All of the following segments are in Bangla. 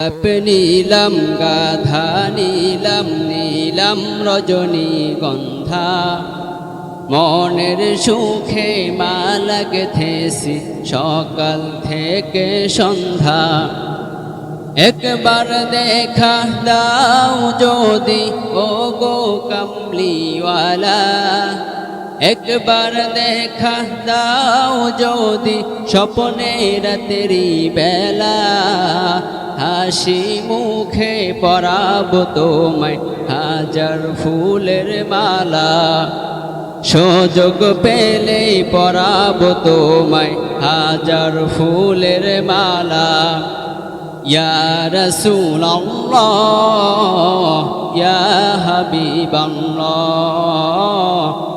নীলাম গাধা, নীলম নীলম রজনী গন্ধা। মনের সুখে মালা গেথেছি সকাল থেকে সন্ধ্যা। একবার দেখা দাও যদি ও গো কামলিওয়ালা। একবার দেখা দাও যদি স্বপ্নে রাতেরি বেলা। হাসি মুখে পরাব তোমায় হাজার ফুলের মালা। সুযোগ পেলে পরাব তোমায় হাজার ফুলের মালা। ইয়া রাসূলুল্লাহ, ইয়া হাবিবাল্লাহ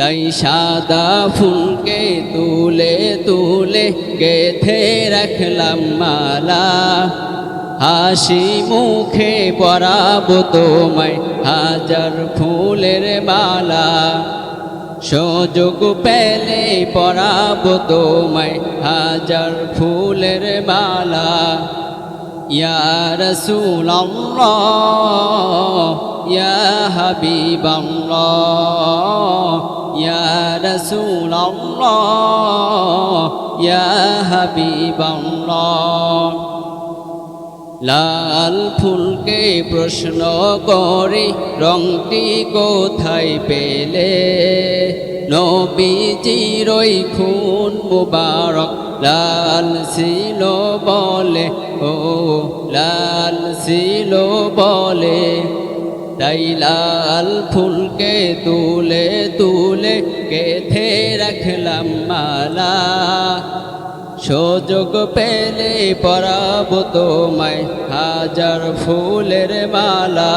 তাই সাদা ফুলকে তুলে তুলে গেথে রাখলাম মালা। হাসি মুখে পরাব তোমায় হাজার ফুলের মালা। সুযোগ পেলে পরাব তোমায় হাজার ফুলের মালা। রাসূলুল্লাহ ইয়া হাবিবাল্লাহ ইয়া রাসূলুল্লাহ ইয়া হাবিবাল্লাহ লাল ফুলকে প্রশ্ন করে রংটি কোথায় পেলে? নবীজির ওই খুন মুবারক লাল ছিল বলে, ও লাল ছিল বলে। তাই লাল ফুলকে তুলে তুলে কেথে রাখলাম মালা। সুযোগ পেলে পরাব তোমায় হাজার ফুলের মালা।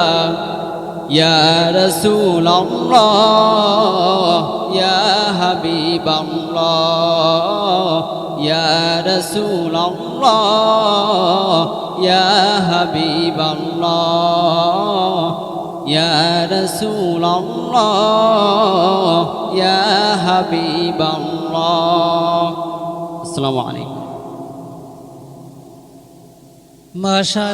ইয়া রাসূলুল্লাহ, ইয়া হাবিবাল্লাহ, ইয়া রাসূলুল্লাহ ইয়া হাবিবাল্লাহ ইয়া রাসূলুল্লাহ ইয়া হাবিবাল্লাহ আসসালামু আলাইকুম মাশা